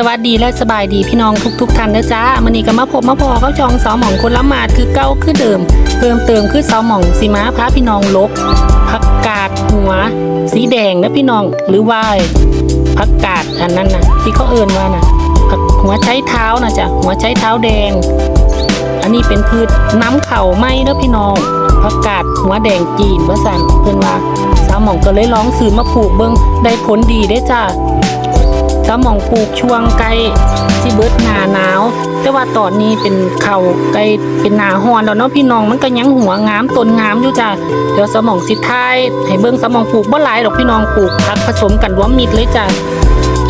สวัสดีและสบายดีพี่น้องทุกๆท่านนะจ๊ะมันนี้ก็มาพบมาพอเขาจองสาหมองคนละหมาดคือเก้าคือเดิม เพิ่มเติมคือสาหมองสีม้าพระพี่น้องลบผักกาดหัว สีแดงนะพี่น้องหรือว่าผักกาดอันนั้นนะที่เขาเอิ้นว่านะผักหัวใช้เท้านะจ๊ะหัวใช้เท้าแดง อันนี้เป็นพืชน้ำเข่าไหมเด้อพี่น้องผักกาดหัวแดงจีนว่าสั่นเพิ่นว่าสาวหมองก็เลยลองซื้อมาปลูกเบิ่งได้ผลดีได้จ้า สมองปลูกช่วงใกล้สิเบิดหนาหนาว แต่ว่าตอนนี้เป็นเขาใกล้เป็นหนาฮ้อนแล้วเนาะพี่น้องมันก็ยังหัวงามต้นงามอยู่จ้ะเดี๋ยวสมองสิท้ายให้เบิ่งสมองปลูกบ่หลายดอกพี่น้องปลูกพักผสมกันรวมมิตรเลยจ้ะ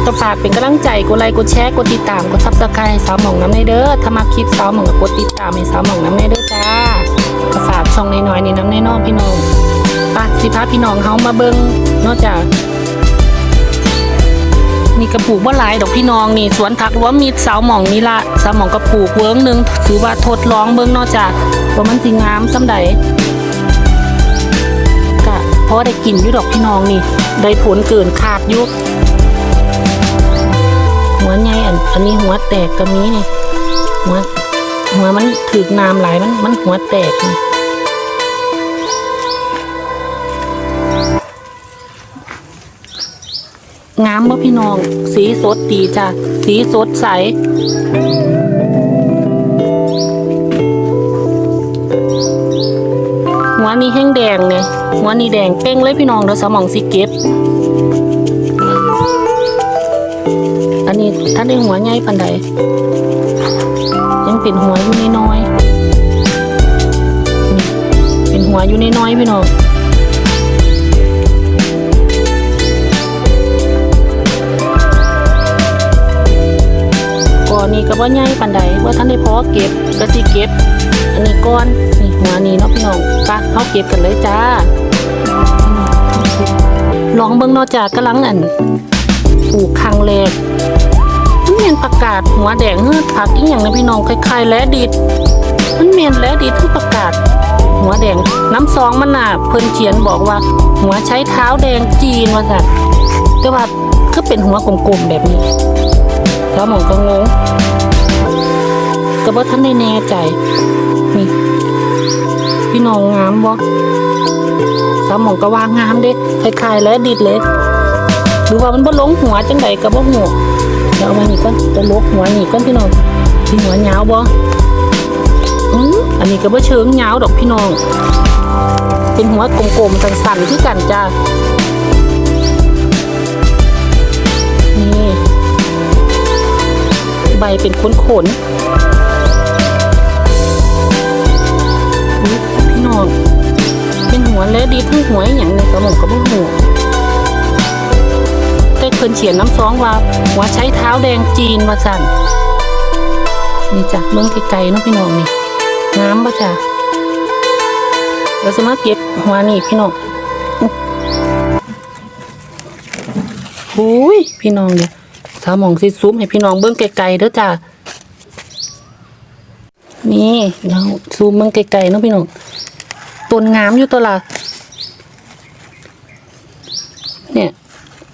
ก็ฝากเป็นกำลังใจกดไลค์กดแชร์กดติดตามกดซับสไครต์สาวหมองน้ำในเด้อถ้ามาคลิปสาวหมองกดติดตามให้สาวหมองน้ำในเด้อจ้าก็ฝากช่องน้อยๆนี่น้ำในนอกพี่น้องป้าสิพาพี่น้องเฮามาเบิ่งนอกจาก กระปลูกว่าหลายดอกพี่น้องนี่สวนผักรวมมิตรสาวหม่องนี่ละสาวหม่องกระปลูกเวิ้งหนึงถือว่าทดลองเบิ่งนอกจากว่ามันสิงามซำใดก็พอได้กินอยู่ดอกพี่น้องนี่ ได้ผลเกินขาดยู่หัวใหญ่อันอันนี้หัวแตกก็มีนี่หัวหัวมันถึกน้ำไหลมันมันหัวแตกนี่ งามบ่พี่น้อง สีสดดีจ้ะ สีสดใส หัวนี่แห้งแดงเนี่ยหัวนี่แดงเป้งเลยพี่น้องเดี๋ยวสมองสิเก็บ อันนี้ท่านได้หัวใหญ่ปันใดยังเป็นหัวอยู่น้อยๆเป็นหัวอยู่น้อยๆพี่น้อง บ่ใหญ่ปานใดว่าท่านได้พอเก็บก็สิเก็บ อันนี้ก้อนนี่หัวนี้เนาะพี่น้องปะเฮาเก็บกันเลยจ้าลองเบิ่งนาะจ้ากำลังอันปลูกครั้งแรกมันเมียนประกาศหัวแดงเฮือผักอีหยังนะพี่น้องคล้ายๆแลดิดมันเมียนแลดิดคือประกาศหัวแดงน้ำซองมันน่ะเพิ่นเขียนบอกว่า หัวใช้เท้าแดงจีนว่าซั่นแต่ว่าคือเป็นหัวกลมๆแบบนี้แล้วหมองก็งง ก็บ่ท่านได้แน่ใจนี่พี่น้องงามบ่สาหมองก็ว่างามเด้คล้ายๆแล้วดิดเลยหรือว่ามันบ่ลงหัวจังใดก็บ่ฮู้เดี๋ยวเอามานี่ก่อนจะลกหัวนี่ก่อนพี่น้องพี่หัวยาวบ่อืออันนี้ก็บ่เชิงยาวดอกพี่น้อง เป็นหัวกลมๆสั้นๆคือกันจ้านี่ใบเป็นขนขนๆ หัวและดีทั้งหัวอย่างในกระหม่อมกระบอกหัวแต่เพิ่นเขียนน้ำซองว่าหัวใช้เท้าแดงจีนว่าสั่นนี่จ้ะเมืองไกลๆนะพี่น้องนี่งามป่ะจ้ะเราจะมาเก็บหัวนี่พี่น้องอุ้ยพี่น้องเนี่ยสาวมองสิซูมให้พี่น้องเบิ้องไกลๆเด้อจ้านี่เดี๋ยวซูมเบิ้องไกลๆเนาะพี่น้อง ต้นงามอยู่ตัวละเนี่ย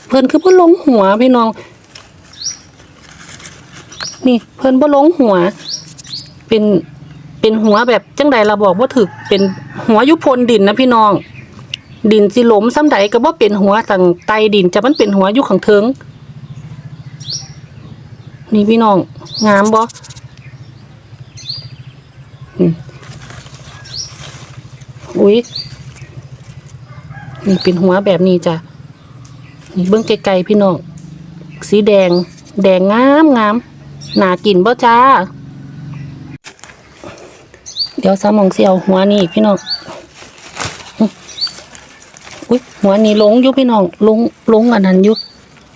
เพิ่นคือเพิ่นลงหัวพี่น้อง นี่เพิ่นบ่ลงหัว เป็นเป็นหัวแบบจังใดเราบอกว่าถึกเป็นหัวยุพลดินนะพี่น้อง ดินสิหลมซ้ำใดก็บ่เป็นหัวสั่งไตดินจะมันเป็นหัวยู่ข้างเทิงนี่พี่น้องงามบ่ อืมอุ๊ยนี่เป็นหัวแบบนี้จ้ะนี่เบื้องไกลๆพี่น้องสีแดง แดงงามงามหนากินบ่จ้า เดี๋ยวสามองเสียวหัวนี่พี่น้องอื้ยหัวนี่ลงอยู่พี่น้องลงลงอันนั้นอยู่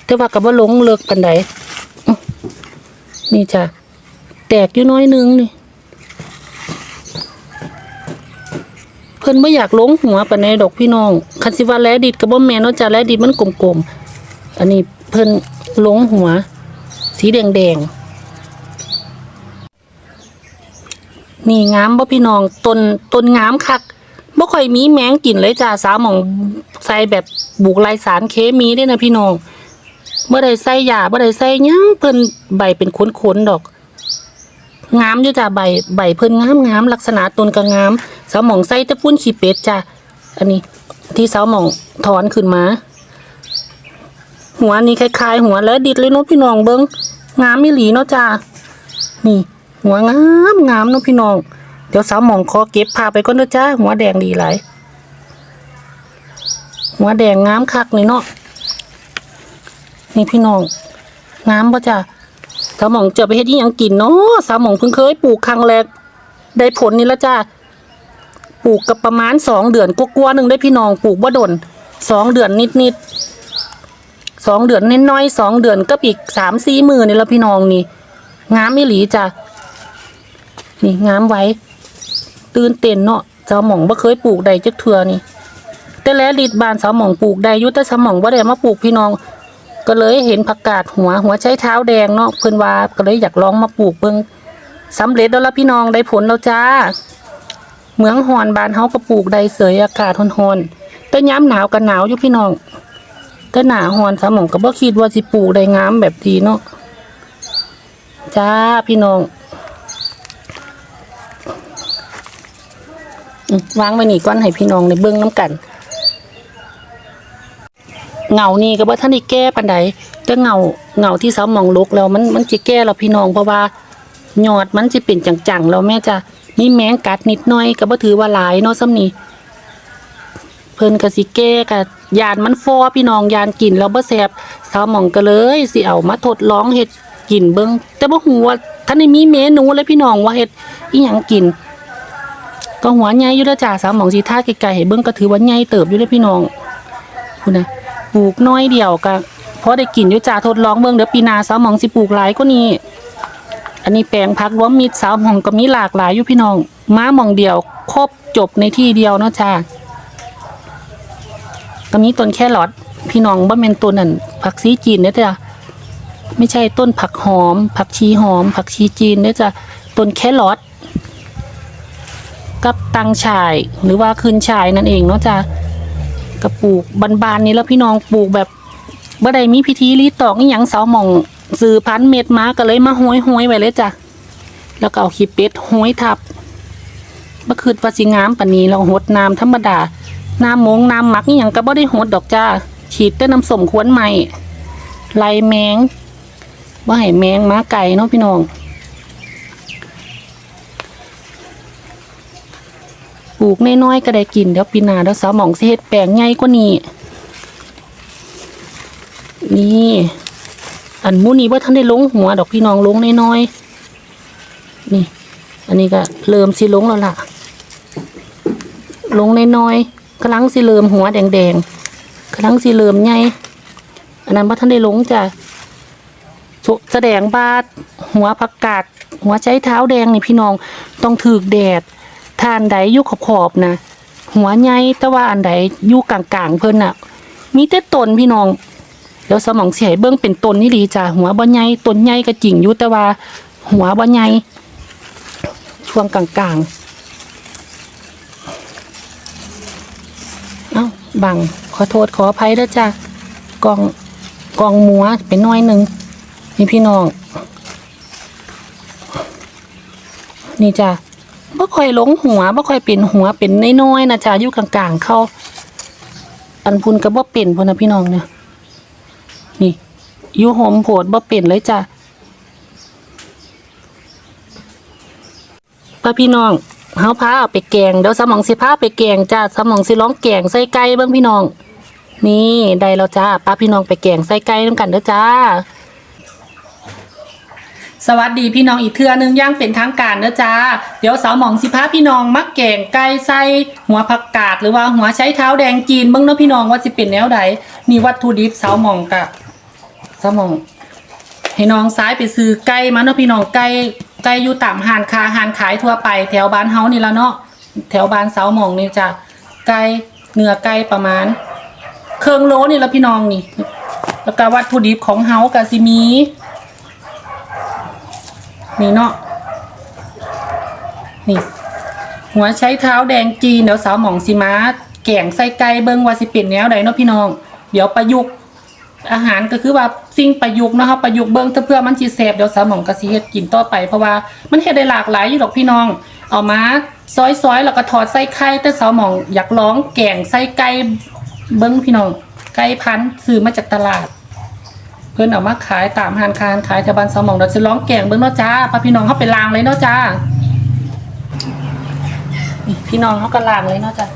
แต่ว่ากับว่าลงเลิกปันใดนี่จ้ะแตกอยู่น้อยนึงนี่ พิ่นไม่อยากลงหัวปานในดอกพี่น้องคันสิว่าแลดิดกับบ่แม่นเนาะจ้ะแลดิดมันกลมๆอันนี้เพิ่นลงหัว สีแดงๆนี่งามบ่พี่น้องต้นต้นงามคักบ่ค่อยมีแมงกินเลยจ้าสาวหมองใส่แบบบุกลายสารเคมีเด้นะพี่น้องบ่ได้ใส่ยาบ่ได้ใส่หยังเพิ่นใบเป็นขนๆดอก งามอยู่จ้ะใบใบเพิ่นงามงามลักษณะต้นก็งามเสาหมองใส่แต่ปุ้นขี้เป็ดจ้ะอันนี้ ที่เสาหมองถอนขึ้นมา หัวนี่คล้ายๆ หัวแล้วดิดเลยเนาะพี่น้องเบิ่งงามอีหลีเนาะจ้ะนี่ หัวงามงามเนาะพี่น้อง เดี๋ยวสาวหมองขอเก็บพาไปก่อนเด้อจ้าหัวแดงดีหลายหัวแดงงามคักเลยเนาะนี่พี่น้องงามป่ะจ้ะ สาวหมองจะไปเฮ็ดอีหยังกินเนาะสาวหมองเพิ่งเคยปลูกครั้งแรกได้ผลนี่ละจ้าปลูกกับประมาณสองเดือนกว่าๆหนึ่งได้พี่น้องปลูกบ่ดนสองเดือนนิดๆสองเดือนน้อยๆสองเดือนก็อีกสามสี่มือนี่ละพี่น้องนี่งามอีหลีจ้ะนี่งามไว้ ตื่นเต้นเนาะสาวหม่องบ่เคยปลูกใดจักเทื่อนี่ แต่แล้วลิดบานสาวหม่องปลูกได้ยู่แต่สาวหม่องบ่ได้มาปลูกพี่น้อง ก็เลยเห็นผักกาดหัวหัวใช้เท้าแดงเนาะเพิ่อนว่าก็เลยอยากลองมาปลูกเบิ่งสำเร็จแล้วละพี่น้องได้ผลแล้วจ้าเมืองฮอนบานเฮาก็ปลูกได้เสยอากาศร้อนๆแต่ยามหนาวก็หนาวอยู่พี่น้องแต่หนาฮอนสมองก็บ่คิดว่าสิปลูกได้งามแบบนี้เนาะจ้าพี่น้องวางไว้นี่ก่อนให้พี่น้องในเบื้องน้ำกัน เงานี่ก็บ่ท่านได้แก้ปานใดแต่เงาเงาที่เสาหมองลุกแล้วมันมันสิแก้แล้วพี่น้องเพราะว่ายอดมันสิเป็นจังๆแล้วแม่จะมีแมงกัดนิดหน่อยก็บ่ถือว่าหลายเนาะซ้ำนี้เพิ่นก็สิแก้ก็ยานมันฟอพี่น้องยานกินแล้วบ่แซ่บเสาหมองก็เลยสิเอามาทดลองเฮ็ดกินเบิ่งแต่บ่ฮู้ว่าท่านได้มีเมนูเลยพี่น้องว่าเฮ็ดอีหยังกินก็หัวใหญ่อยู่แล้วจ้าสาวหมองสีท่าไกลๆให้เบิ่งก็ถือว่าใหญ่เติบอยู่เด้อพี่น้องคุณนะ ปลูกน้อยเดียวก็พอได้กินยู่จ้าทดลองเบิ่งเดี๋ยวปีนาสาวหมองสิปลูกหลายกว่านี้อันนี้แปลงผักรวมมิตรสาวหมองก็มีหลากหลายอยู่พี่น้อง ม้าหมองเดียวครบจบในที่เดียวเนาะจ้าก็มีต้นแครอทพี่น้องบ่แม่นต้นนั่นผักซีจีนเด้อจ้าไม่ใช่ต้นผักหอม ผักชีหอม ผักชีจีนเด้อจ้าต้นแครอทกับตังฉายหรือว่าคืนฉายนั่นเองเนาะจ้ะ กระปลูกบานๆนี้แล้วพี่น้องปลูกแบบบ่ได้มีพิธีรีตอกอีหยังเสาหม่องซื้อพันเม็ดมาก็เลยมาห้อยห้อยๆไว้เลยจ้ะแล้วก็เอาขี้เป็ดห้อยทับบ่คือว่าสิงามปานนี้เราหดน้ำธรรมดา น้ำมงน้ำหมักอีหยังก็บ่ได้หดดอกจ้าฉีดแต่น้ำส้มขวนใหม่ไล่แมงบ่ให้แมงมาไก่เนาะพี่น้อง ปลูกน้อยๆก็ได้กินเดี๋ยวปีหน้าเดี๋ยวสาวหมองสิเฮ็ดแปลงใหญ่กว่านี้นี่อันมูนี้ว่าท่านได้ลงหัวดอกพี่น้องลงน้อยๆนี่ อันนี้ก็เริ่มสิลงแล้วล่ะ ลงน้อยๆกำลังสิเริ่มหัวแดงๆกำลังสิเริ่มใหญ่อันนั้นว่าท่านได้ลงจ้ะแสดงบาดหัวผักกาดหัวใช้เท้าแดงนี่พี่น้องต้องถือแดด ทานใดอยู่ขอบๆนะหัวใหญ่แต่ว่าอันใดอยู่กลางๆเพิ่นน่ะ มีแต่ต้นพี่น้องเดี๋ยวสมองเสียเบิ่งเป็นต้นนี่ดีจ้ะหัวบ่ใหญ่ต้นใหญ่ก็จริงอยู่แต่ว่า หัวบ่ใหญ่ช่วงกลางๆ เอ้าบังขอโทษขออภัยด้อจ้ะกองกองมัวเป็นน้อยหนึ่งนี่พี่น้อง นี่จ้ะ บ่ค่อยหลงหัวบ่ค่อยเป็นหัวเป็นน้อยๆนะจ๊ะอยู่กลางๆ เข้า อันพุนก็บ่เป็นพุ่นนะพี่น้องเนี่ยนี่อยู่หอมโผดบ่เป็นเลยจ้ะป้าพี่น้องเฮาพาเอาไปแกงเดี๋ยวสมองสิพาไปแกงจ้ะสมองสิร้องแกงใส่ไก่เบิ่งพี่น้อง นี่ได้แล้วจ้าป้าพี่น้องไปแกงใส่ไก่นํกันเด้อจ้า สวัสดีพี่น้องอีกเทือนึงย่างเป็นทางการเนอะจ้า เดี๋ยวสาวหมองสิพาพี่น้องมักแกงไก่ใส่หัวผักกาดหรือว่าหัวใช้เท้าแดงจีนเบิ่งเนาะพี่น้องว่าสิเป็นแนวใดมีวัตถุดิบสาวหมองกะสาวหมองให้น้องซ้ายไปซื้อไก่มาเนาะพี่น้องไก่ไก่อยู่ตามหานค้าหานขายทั่วไปแถวบ้านเฮานี่ละเนาะแถวบ้านสาวหมองนี่จ้ะไก่เนื้อไก่ประมาณ เครื่องโลนี่ละพี่น้องนี่ แล้วก็วัตถุดิบของเฮาก็สิมี นี่เนาะนี่ หัวใช้เท้าแดงจีนเดี๋ยวสาวหมองสิมาแกงใส่ไก่เบิ้งว่าสิเป็นแนวใดเนาะพี่น้อง เดี๋ยวประยุกต์อาหารก็คือว่าสิ่งประยุกต์เนาะครับประยุกต์เบิ่งถ้าเพื่อมันสิแซ่บเดี๋ยวสาวหมองก็สิเฮ็ดกินต่อไปเพราะว่ามันเฮ็ดได้หลากหลายอยู่ดอกพี่น้อง เอามาซอยๆแล้วก็ทอดใส่ไข่แต่สาวหมองอยากลองแกงใส่ไก่เบิ่งพี่น้องไก่พันธุ์ซื้อมาจากตลาด พิ่นเอามาขายตามหางคานขายแถวบ้านสาวหมองเราจะลองแก่งเบิ่งเนาะจ้าพาพี่น้องเข้าไปล้างเลยเนาะจ้าพี่น้องเขาก็ล้างเลยเนาะจ้า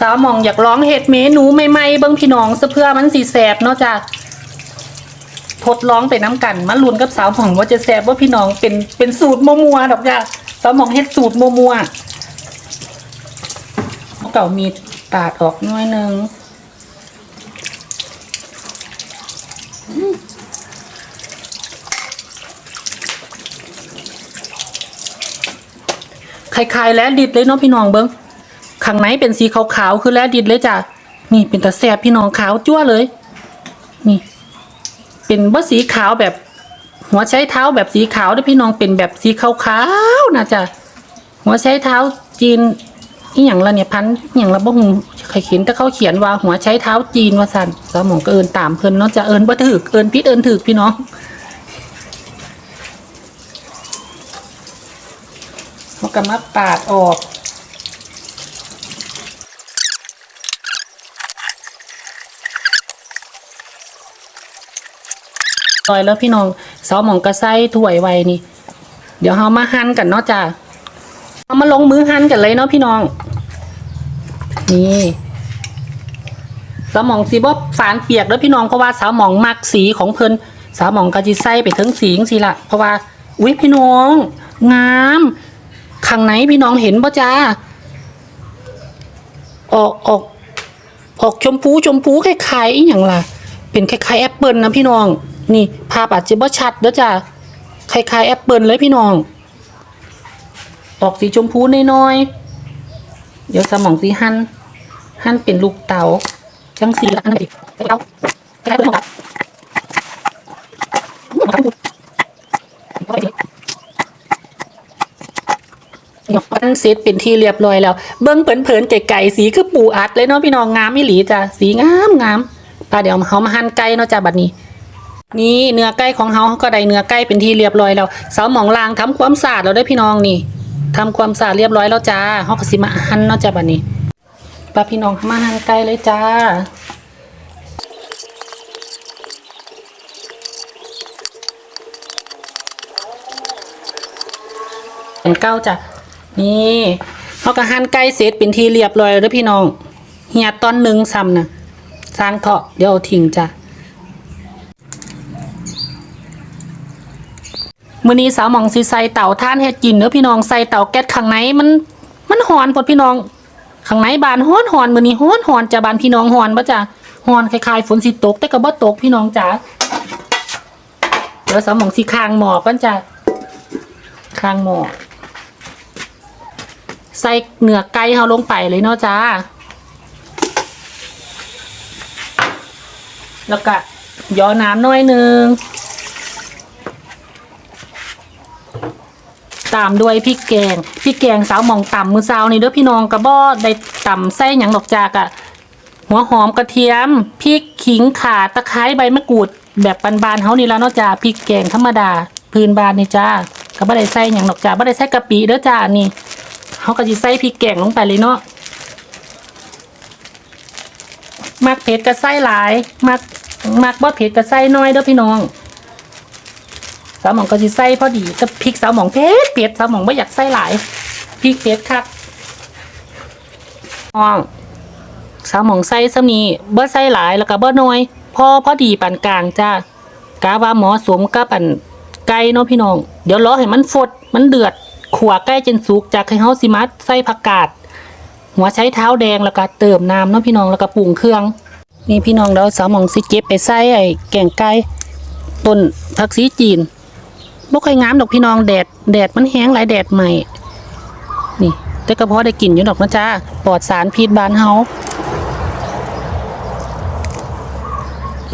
สาวหมองอยากร้องเห็ดเมนูใหม่ๆเบิ้งพี่น้องซะเพื่อมันสีแสบเนาะจ้ะทดลองไปน้ำกันมาลุนกับสาวหมองว่าจะแสบว่าพี่น้องเป็นเป็นสูตรมัวๆดอกจ้ะสาวหมองเฮ็ดสูตรมัวๆ เก่ามีปาดออกน้อยนึงคล้ายๆแล้วดิดเลยเนาะพี่น้องเบิ้งข้างในเป็นสีขาวๆ คือแลดิดเลยจ้ะ นี่เป็นตะแสบพี่น้องขาวจั่วเลย นี่ เป็นบ่สีขาวแบบ หัวใช้เท้าแบบสีขาวด้วยพี่น้องเป็นแบบสีขาวๆนะจ้ะ หัวใช้เท้าจีน อีหยังละเนี่ยพันอหย่างละบ่ฮู้ใครเขียนแต่เขาเขียนว่าหัวใช้เท้าจีนว่าซั่นสมองก็เอินตามเพิ่นเนาะจะเอินบ่ถึกเอินผิดเอินถึกพี่น้องเขาก็มาปาดออกซอยแล้วพี่น้องซอหมองกระไส้ถ้วยไว้นี่ เดี๋ยวเรามาหั่นกันเนาะจ้ะ เอามาลงมือหั่นกันเลยเนาะพี่น้อง นี่สาวหมองสีบ่ฝานเปียกแล้วพี่น้องเพราะว่าสาวหมองมักสีของเพิ่นสาวหมองก็จิใส่ไปถึงสีจังสิละเพราะว่าอุ้ยพี่น้อง งามข้างไหนพี่น้องเห็นปะจ้าออกออกออกชมพูชมพูคล้ายๆอย่างล่ะ เป็นคล้ายๆแอปเปิลนะพี่น้อง นี่ภาพอาจจะบ่ชัดเด้อจ้ะคล้ายๆแอปเปิลเลยพี่น้อง ออกสีชมพูน้อยๆ เดี๋ยวสมองสีหั่นหั่นเป็นลูกเต๋าจังสีละอันนั้นดิเต๋าคล้ายๆเปิลของปั้นเสร็จเป็นที่เรียบร้อยแล้ว เบิ้งเผินๆไก่ๆสีคือปูอัดเลยเนาะพี่น้องงามอีหลีจ้ะสีงามงามปลาเดี๋ยวเขามาหั่นไก่เนาะจ้ะบัดนี้นี่เนื้อไก่ของเฮาก็ได้เนื้อไก่เป็นที่เรียบร้อยแล้วสาวหมองลางทำความสะอาดแล้วได้พี่น้องนี่ ทำความสะอาดเรียบร้อยแล้วจ้าฮาก็สิมาหั่นเนาะจ้ะบัดนี้ปลาพี่น้องมาหั่นไก่เลยจ้าเป็นเก้าจ้ะนี่เฮาก็หั่นไก่เสร็จเป็นทีเรียบร้อยแล้วเด้อพี่น้องเหียตอนหนึ่งซ้ำนะสร้างเถาะเดี๋ยวทิ้งจ้ะ มื้อนี้สาวหมองสิใส่เต่าท่านเฮ็ดกินเด้อพี่น้องใส่เต่าแก๊สข้างในมันมันหอนพดพี่น้องข้างในบานฮ้อนหอนมื้อนี้ฮ้อนหอนจะบานพี่น้องหอนบ่จ้ะหอนคล้ายๆฝนสิตกแต่ก็บ่ตกพี่น้องจ๋าเดี๋ยวสาวหมองสิคางหมอก่อนจ้ะคางหมอใส่เนื้อไก่เฮาลงไปเลยเนาะจ้า แล้วก็ย่อน้ำน่อยหนึง ตามด้วยพริกแกงพริกแกงสาวหมองต่ำมือสาวนี่เด้อพี่น้องกระบอกได้ต่ำไส้หยังดอกจากอะหัวหอมกระเทียมพริกขิงข่าตะไคร้ใบมะกรูด แบบบานๆเฮานี่แล้วเนาะจ้าพริกแกงธรรมดาพื้นบานนี่จ้าก็บ่ได้ใส่หยังดอกจ้าบ่ได้ใส่กะปิเด้อจ้านนี่เฮาก็สิใส่พริกแกงลงไปเลยเนาะมักเผ็ดก็ใส่หลายมักมักบ่เผ็ดก็ใส่น้อยเด้อพี่น้อง สาวหมองก็สิใส่พอดีกับพริกสาวหมองเผ็ดเผ็ดสาวหมองไม่อยากใส่หลายพริกเผ็ดคักน้องสาวหมองใส่ซำนี้บ่ใส่หลายแล้วก็บ่น้อย พอพอดีปานกลางจ้ากาว่าหมาะสมกับอันไก่เนาะพี่น้อง เดี๋ยวรอให้มันฟดมันเดือดขัวใกล้จนสุกจากให้เฮาสิมาใส่ผักกาดหัวใช้เท้าแดงแล้วก็เติมน้ำเนาะพี่น้องแล้วก็ปรุงเครื่อง นี่พี่น้องเดี๋ยวสาวมองสิเก็บไปใส่ไอ้แกงไก่ต้นผักชีจีน บ่ค่อยงามดอกพี่น้องแดดแดดมันแห้งหลายแดดใหม่นี่ แต่ก็พอได้กลิ่นอยู่ดอกนะจ้าปลอดสารพิษบ้านเฮา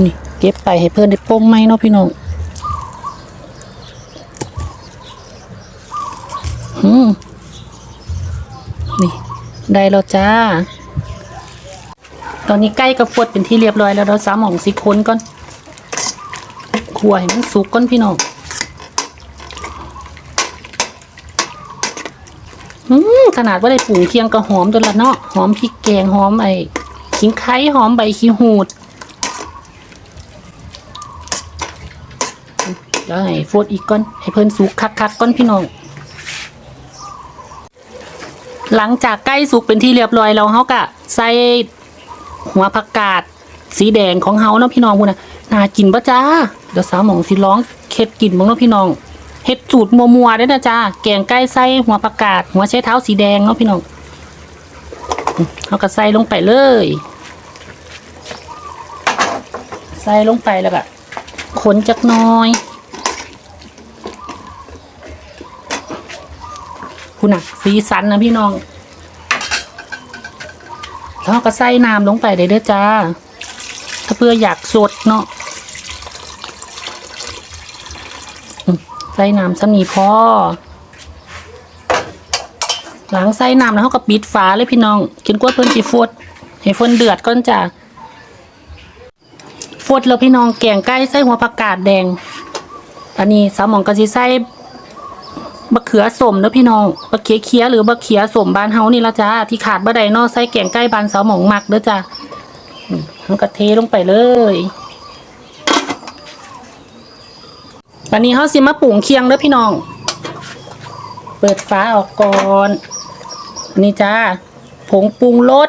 นี่เก็บไปให้เพื่อนได้ป้งไหมเนาะพี่น้องอืมได้แล้วจ้า ตอนนี้ใกล้กับฟดเป็นที่เรียบร้อยแล้วเราสามหมองสิค้นก่อนขัวให้มันสุกก่อนพี่น้องอืม ขนาดว่าได้ปรุงเคียงก็หอมจนละเนาะหอมพริกแกงหอมไอ้ขิงไข่หอมใบขี้หูดแล้วให้โฟดอีกก้อนให้เพิ่นสุกคักๆก้อนพี่น้อง หลังจากใกล้สุกเป็นที่เรียบร้อยแล้วเฮาก็ใส่หัวผักกาดสีแดงของเฮาเนาะพี่น้องพุ่นน่ะน่ากินปะจ้าเดี๋ยวสาวหมองสิร้องเค็ดกินบ้างเนาะพี่น้อง เฮ็ดสูตรมัวๆได้อนะจ้าแกงไก่ใส่หัวผักกาดหัวใช้เท้าสีแดงเนาะพี่น้องเฮาก็ใส่ลงไปเลย ใส่ลงไปแล้วก็คนจักน้อยคุณน่ะสีสันนะพี่น้องแล้วก็ใส่น้ำลงไปเลยเด้อจ้า ถ้าเพื่ออยากสดเนาะอืมใส่น้ำสนีพอหลังใส่น้ำแล้วเขาก็ปิดฝาเลยพี่น้องกินกล้วยเพิ่นสีฟดให้ฝนเดือดก่อนจ้าฟดแล้วพี่น้องแกงไก่ใส่หัวผักกาดแดง อันนี้สาวหมองก็สิใส่บักเขือสมเนอะพี่น้องบักเขียเคียหรือบักเขียสมบานเฮานี่ละจ้าที่ขาดบ่ไดนอใส่แกงใกล้บานสาวหมองหมักเด้อจ้าอืมมันก็เทลงไปเลย วันนี้เฮาสิมาปรุงเคียงเด้อพี่น้อง เปิดฝาออกก่อนอันนี้จ้าผงปรุงรส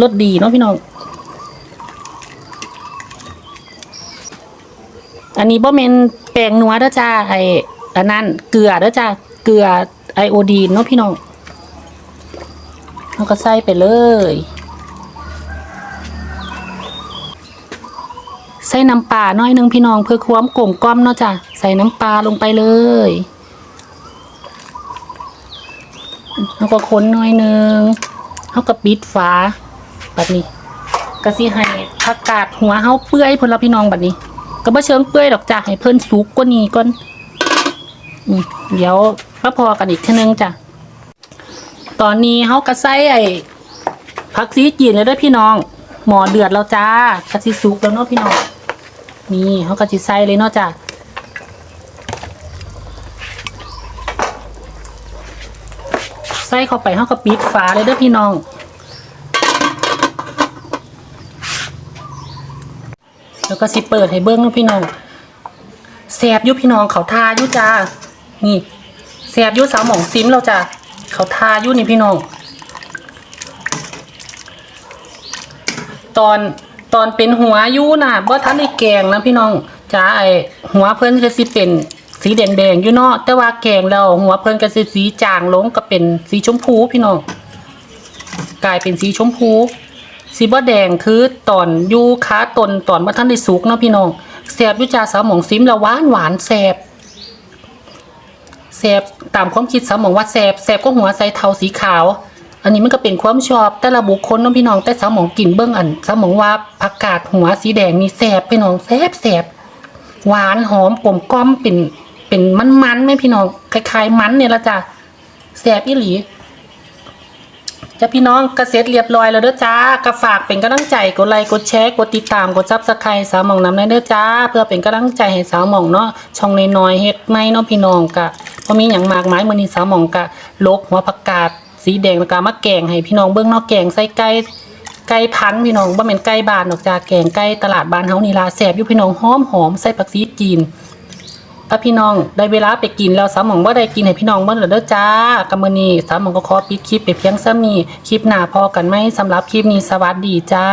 รสดีเนาะพี่น้อง อันนี้บ่เมนแป้งนัวเด้อจ้าไออันนั้นเกลือเด้อจ้าเกลือไอโอดีนเนาะพี่น้องเราก็ใส่ไปเลย ใส่น้ำปลาน้อยหนึงพี่น้องเพื่อความกลมกล่อมเนาะจ้ะใส่น้ำปลาลงไปเลยแล้วก็คนน้อยหนึงเขาก็ปิดฝาแบบนี้ก็สิให้ผักกาดหัวเฮาเปื่อยพุ่นละพี่น้องแบบนี้ ก็บ่เชิงเปื่อยดอกจ้ะให้เพิ่นสุกกว่านี้ก่อนเดี๋ยวมาพอกันอีกทีนึงจ้ะตอนนี้เฮาก็ใส่ไอ้ผักซีจีนเลยด้อพี่น้อง หมอเดือดแล้วจ้ากระสิสุกแล้วเนาะพี่น้อง นี่เฮาก็สิใส่เลยเนาะจ้ะใส่เข้าไปเฮาก็ปิดฝาเลยเด้อพี่น้อง แล้วก็สิเปิดให้เบิ้งพี่น้องแสบยุพี่น้องเขาทายุจ้านี่แสบยุสาวหมองซิมเราจ้าเขาทายุนี่พี่น้อง ตอน ตอนเป็นหัวอยุน่ะบ่ทันได้แกงนะพี่น้องจ้าไอหัวเพิ่นก็สิเป็นสีแดงๆอยู่เนาะแต่ว่าแกงแล้วหัวเพิ่นก็สิสีจางลงก็เป็นสีชมพูพี่น้องกลายเป็นสีชมพูสีบ่แดงคือตอนยู่ค้าตนตอนมาท่านได้สุกเนาะพี่น้องแสบวิจาสาวหมองซิมแล้วหวานหวานแสบแสบตามความคิดสาวหมองว่าแสบแสบก็หัวใส่เทาสีขาว อันนี้มันก็เป็นความชอบแต่ละบุคคลเนาะพี่น้องแต่สาวหมองกินเบิ้องอันสาวหมองว่าผักกาดหัวสีแดงนี่แสบพี่น้องแสบแสบหวานหอมกลมกล่อมเป็นเป็นมันๆไหมพี่น้องคล้ายๆมันเนี่ยละจ้ะแสบอีหลีจ้าพี่น้องกเกษตรเรียบร้อยแล้วเด้อจ้ากระฝากเป็นกำลังใจกดไลค์กดแชร์กดติดตามกดซับสไครต์สาวหมองน้ำได้เด้อจ้า เพื่อเป็นกำลังใจให้สาวหมองเนาะช่องน้อยๆเฮ็ดไม่เนาะพี่น้องกะพอมีหยังมากมายมื้อนี้สาวหมองกะลกหัวผักกาด สีแดงแล้ก็มาแกงให้พี่น้องเบื้องนอกแกงไส้ไก่ไก่พันพี่น้องบ่แม่นไก่บานดอกจากแกงไก่ตลาดบ้านเฮานีลาแสบอยู่พี่น้องหอมหอมไส้ผักซีจีนถ้าพี่น้องได้เวลาไปกินแล้วสามหมองว่าได้กินให้พี่น้องเมื่อเด้อจ้ากำมือนี้สามหมองก็ขอปิดคลิปไปเพียงซ้ำนี้คลิปหน้าพอกันไหมสำหรับคลิปนี้สวัสดีจ้า